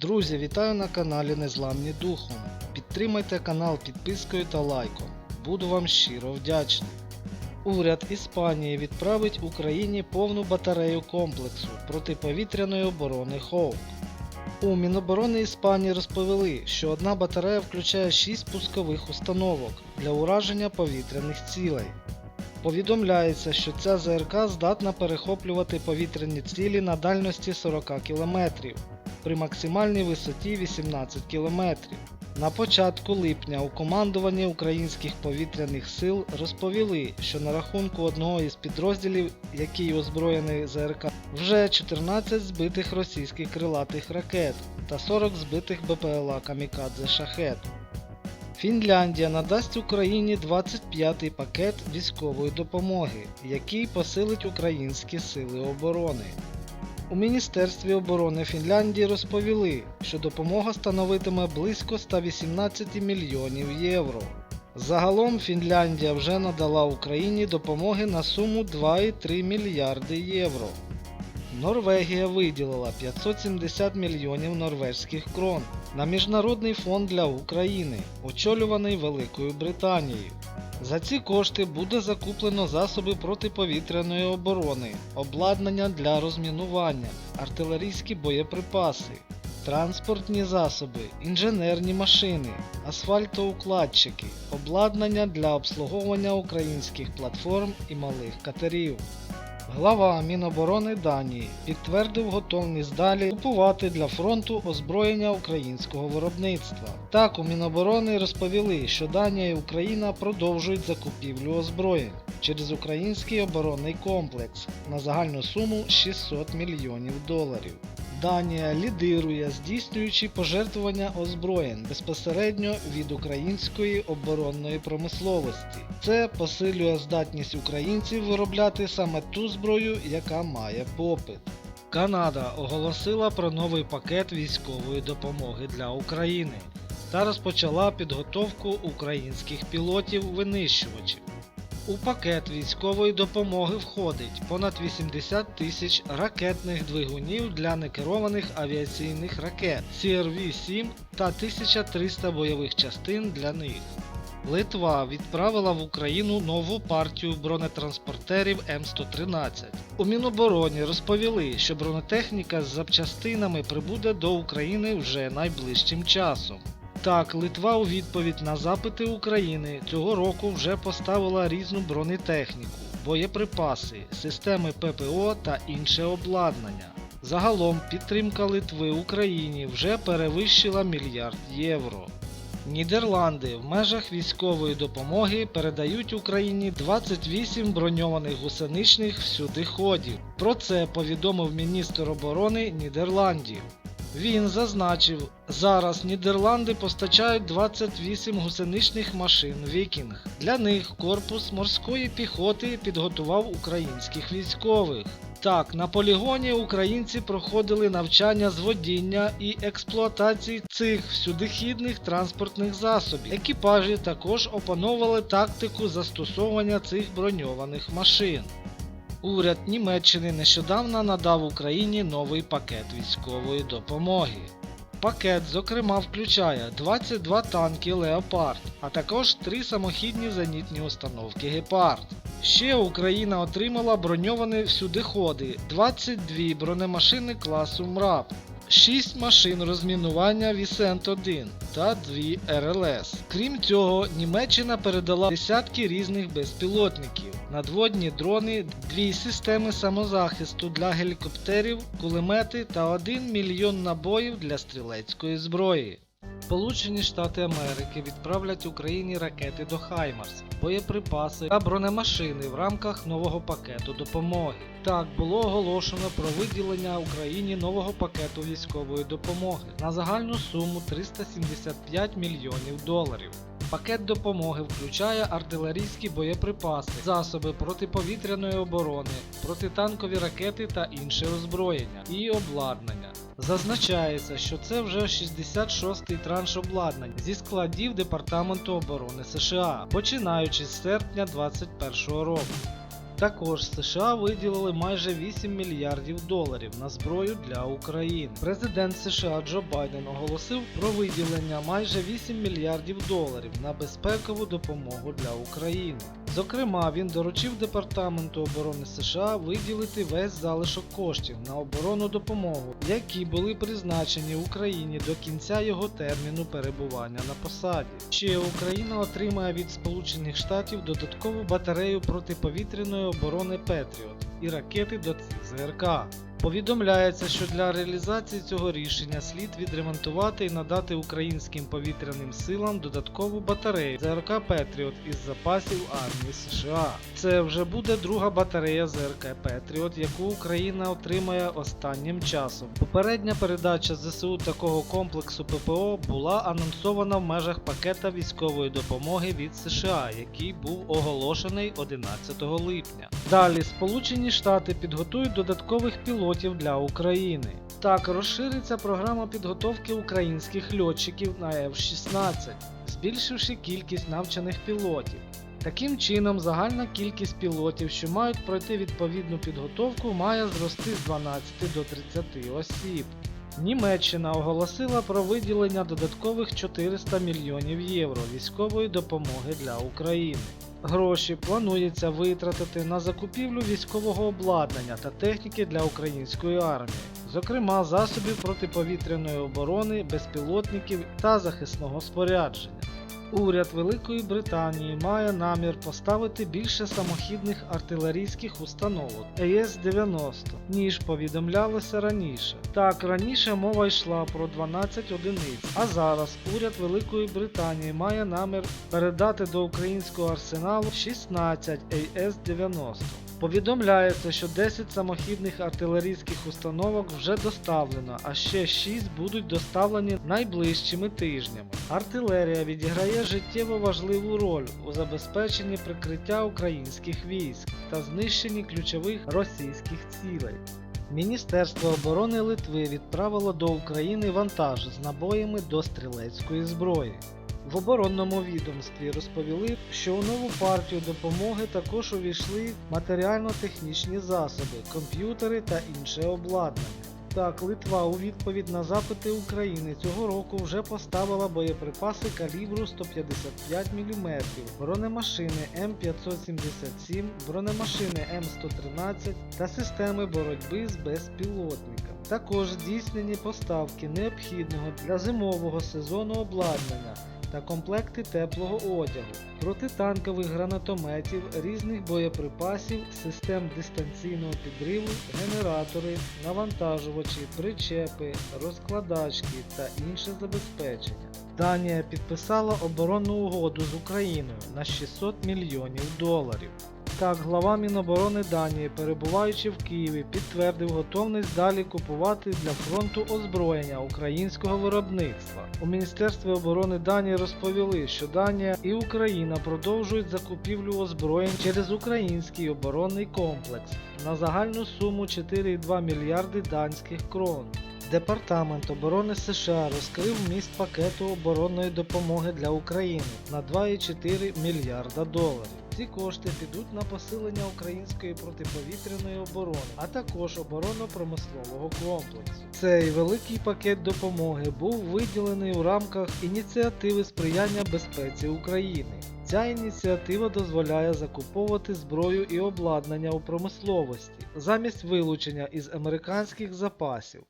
Друзі, вітаю на каналі Незламні Духом. Підтримайте канал підпискою та лайком. Буду вам щиро вдячний. Уряд Іспанії відправить Україні повну батарею комплексу протиповітряної оборони Хоук. У Міноборони Іспанії розповіли, що одна батарея включає 6 пускових установок для ураження повітряних цілей. Повідомляється, що ця ЗРК здатна перехоплювати повітряні цілі на дальності 40 км при максимальній висоті 18 км. На початку липня у командуванні українських повітряних сил розповіли, що на рахунку одного із підрозділів, який озброєний ЗРК, вже 14 збитих російських крилатих ракет та 40 збитих БПЛА Камікадзе Шахет. Фінляндія надасть Україні 25-й пакет військової допомоги, який посилить українські сили оборони. У Міністерстві оборони Фінляндії розповіли, що допомога становитиме близько 118 мільйонів євро. Загалом Фінляндія вже надала Україні допомоги на суму 2,3 мільярди євро. Норвегія виділила 570 мільйонів норвезьких крон на Міжнародний фонд для України, очолюваний Великою Британією. За ці кошти буде закуплено засоби протиповітряної оборони, обладнання для розмінування, артилерійські боєприпаси, транспортні засоби, інженерні машини, асфальтоукладчики, обладнання для обслуговування українських платформ і малих катерів. Глава Міноборони Данії підтвердив готовність далі купувати для фронту озброєння українського виробництва. Так, у Міноборони розповіли, що Данія і Україна продовжують закупівлю озброєнь через український оборонний комплекс на загальну суму 600 мільйонів доларів. Данія лідирує, здійснюючи пожертвування озброєнь безпосередньо від української оборонної промисловості. Це посилює здатність українців виробляти саме ту зброю, яка має попит. Канада оголосила про новий пакет військової допомоги для України та розпочала підготовку українських пілотів-винищувачів. У пакет військової допомоги входить понад 80 тисяч ракетних двигунів для некерованих авіаційних ракет CRV-7 та 1300 бойових частин для них. Литва відправила в Україну нову партію бронетранспортерів М113. У Мінобороні розповіли, що бронетехніка з запчастинами прибуде до України вже найближчим часом. Так, Литва у відповідь на запити України цього року вже поставила різну бронетехніку, боєприпаси, системи ППО та інше обладнання. Загалом підтримка Литви Україні вже перевищила мільярд євро. Нідерланди в межах військової допомоги передають Україні 28 броньованих гусеничних всюдиходів. Про це повідомив міністр оборони Нідерландів. Він зазначив, зараз Нідерланди постачають 28 гусеничних машин Вікінг. Для них корпус морської піхоти підготував українських військових. Так, на полігоні українці проходили навчання з водіння і експлуатації цих всюдихідних транспортних засобів. Екіпажі також опановували тактику застосовування цих броньованих машин. Уряд Німеччини нещодавно надав Україні новий пакет військової допомоги. Пакет, зокрема, включає 22 танки Леопард, а також 3 самохідні зенітні установки Гепард. Ще Україна отримала броньовані всюдиходи, 22 бронемашини класу МРАП, 6 машин розмінування Вісент-1 та 2 РЛС. Крім цього, Німеччина передала десятки різних безпілотників, надводні дрони, дві системи самозахисту для гелікоптерів, кулемети та 1 мільйон набоїв для стрілецької зброї. Сполучені Штати Америки відправлять Україні ракети до Хаймарс, боєприпаси та бронемашини в рамках нового пакету допомоги. Так було оголошено про виділення Україні нового пакету військової допомоги на загальну суму 375 мільйонів доларів. Пакет допомоги включає артилерійські боєприпаси, засоби протиповітряної оборони, протитанкові ракети та інше озброєння і обладнання. Зазначається, що це вже 66-й транш обладнання зі складів Департаменту оборони США, починаючи з серпня 2021 року. Також США виділили майже 8 мільярдів доларів на зброю для України. Президент США Джо Байден оголосив про виділення майже 8 мільярдів доларів на безпекову допомогу для України. Зокрема, він доручив Департаменту оборони США виділити весь залишок коштів на оборонну допомогу, які були призначені Україні до кінця його терміну перебування на посаді. Ще Україна отримає від Сполучених Штатів додаткову батарею протиповітряної оборони Петріот і ракети до ЗРК. Повідомляється, що для реалізації цього рішення слід відремонтувати і надати українським повітряним силам додаткову батарею ЗРК Петріот із запасів армії США. Це вже буде друга батарея ЗРК Петріот, яку Україна отримає останнім часом. Попередня передача ЗСУ такого комплексу ППО була анонсована в межах пакета військової допомоги від США, який був оголошений 11 липня. Далі Сполучені Штати підготують додаткових пілотів для України. Так розшириться програма підготовки українських льотчиків на F-16, збільшивши кількість навчених пілотів. Таким чином, загальна кількість пілотів, що мають пройти відповідну підготовку, має зрости з 12 до 30 осіб. Німеччина оголосила про виділення додаткових 400 мільйонів євро військової допомоги для України. Гроші планується витратити на закупівлю військового обладнання та техніки для української армії, зокрема засобів протиповітряної оборони, безпілотників та захисного спорядження. Уряд Великої Британії має намір поставити більше самохідних артилерійських установок АЕС-90, ніж повідомлялося раніше. Так, раніше мова йшла про 12 одиниць, а зараз уряд Великої Британії має намір передати до українського арсеналу 16 АЕС-90. Повідомляється, що 10 самохідних артилерійських установок вже доставлено, а ще 6 будуть доставлені найближчими тижнями. Артилерія відіграє життєво важливу роль у забезпеченні прикриття українських військ та знищенні ключових російських цілей. Міністерство оборони Литви відправило до України вантаж з набоями до стрілецької зброї. В оборонному відомстві розповіли, що у нову партію допомоги також увійшли матеріально-технічні засоби, комп'ютери та інше обладнання. Так, Литва у відповідь на запити України цього року вже поставила боєприпаси калібру 155 мм, бронемашини М577, бронемашини М113 та системи боротьби з безпілотниками. Також здійснені поставки необхідного для зимового сезону обладнання та комплекти теплого одягу, протитанкових гранатометів, різних боєприпасів, систем дистанційного підриву, генератори, навантажувачі, причепи, розкладачки та інше забезпечення. Данія підписала оборонну угоду з Україною на 600 мільйонів доларів. Так, глава Міноборони Данії, перебуваючи в Києві, підтвердив готовність далі купувати для фронту озброєння українського виробництва. У Міністерстві оборони Данії розповіли, що Данія і Україна продовжують закупівлю озброєнь через український оборонний комплекс на загальну суму 4,2 мільярди данських крон. Департамент оборони США розкрив вміст пакету оборонної допомоги для України на 2,4 мільярда доларів. Ці кошти підуть на посилення української протиповітряної оборони, а також оборонно-промислового комплексу. Цей великий пакет допомоги був виділений у рамках ініціативи сприяння безпеці України. Ця ініціатива дозволяє закуповувати зброю і обладнання у промисловості замість вилучення із американських запасів.